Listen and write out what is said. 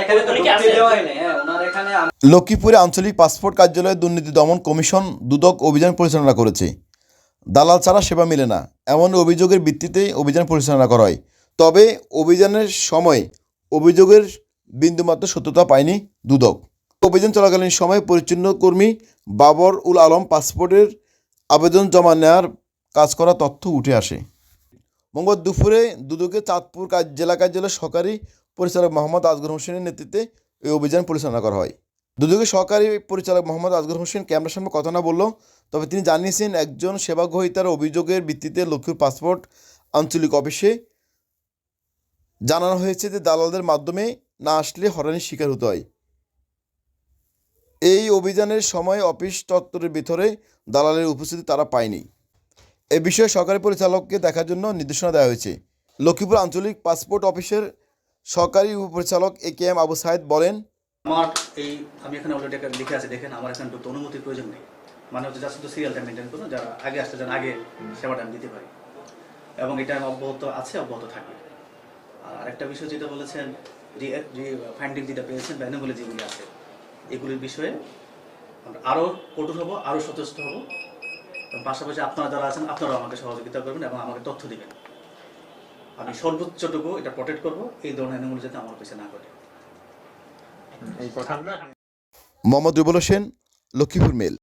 এখানে তো ঢুকতে দেওয়াই নেই হ্যাঁ ওনার এখানে লক্ষ্মীপুরে আঞ্চলিক পাসপোর্ট কার্যালয়ে দুর্নীতি দমন কমিশন দুদক অভিযান পরিচালনা করেছে। দালাল ছাড়া সেবা মেলে না এমন অভিযোগের ভিত্তিতে অভিযান পরিচালনা করা হয়। তবে অভিযানের সময় অভিযোগের বিন্দুমাত্র সত্যতা পায়নি দুদক। অভিযান চলাকালীন সময় পরিচ্ছন্ন কর্মী বাবর উল আলম পাসপোর্টের আবেদন জমা নেওয়ার কাজ করা তথ্য উঠে আসে। মঙ্গল দুপুরে দুদকের চাঁদপুর কাজ- জেলা কার্যালয়ের সহকারী পরিচালক মোহাম্মদ আজগর হোসেনের নেতৃত্বে এই অভিযান পরিচালনা করা হয়। দুদকের সহকারী পরিচালক মোহাম্মদ আজগর হোসেন ক্যামেরার সামনে কথা না বললেও তবে তিনি জানিয়েছেন, একজন সেবা গ্রহীতার অভিযোগের ভিত্তিতে লক্ষ্মীর পাসপোর্ট, আঞ্চলিক অফিসে জানানো হয়েছে যে দালালদের মাধ্যমে না আসলে হরানির শিকার হতে হয়। এই অভিযানের সময় অফিস চত্বরের ভিতরে দালালের উপস্থিতি তারা পায়নি। এ বিষয়ে সরকারি পরিচালককে দেখার জন্য নির্দেশনা দেওয়া হয়েছে। লক্ষ্মীপুর আঞ্চলিক পাসপোর্ট অফিসের সহকারী উপপরিচালক A K M Abu Shahed বলেন, আমার এই, আমি এখানে অলরেডি একটা লিখে আছে, দেখেন আমার এখানে ঢুকতে অনুমতির প্রয়োজন নেই। মানে হচ্ছে জাস্ট শুধু সিরিয়ালটা মেনটেন করুন, যারা আগে আসতে যান আগে সেবাটা আমি দিতে পারি। এবং এটা অব্যাহত আছে, অব্যাহত থাকবে। আর একটা বিষয় যেটা বলেছেন, যে যে ফাইন্ডিং যেটা পেয়েছেন বা যেগুলি আছে, এগুলির বিষয়ে আমরা আরও কঠোর হব আরও সচেষ্ট হব। পাশাপাশি আপনারা যারা আছেন, আপনারাও আমাকে সহযোগিতা করবেন এবং আমাকে তথ্য দিবেন। আমি সর্বোচ্চটুকু এটা প্রোটেক্ট করব এই ধরনের অ্যানিমাল যাতে আমার পেছে না ঘটে। মোহাম্মদ রুবুল হোসেন লক্ষ্মীপুর মেল।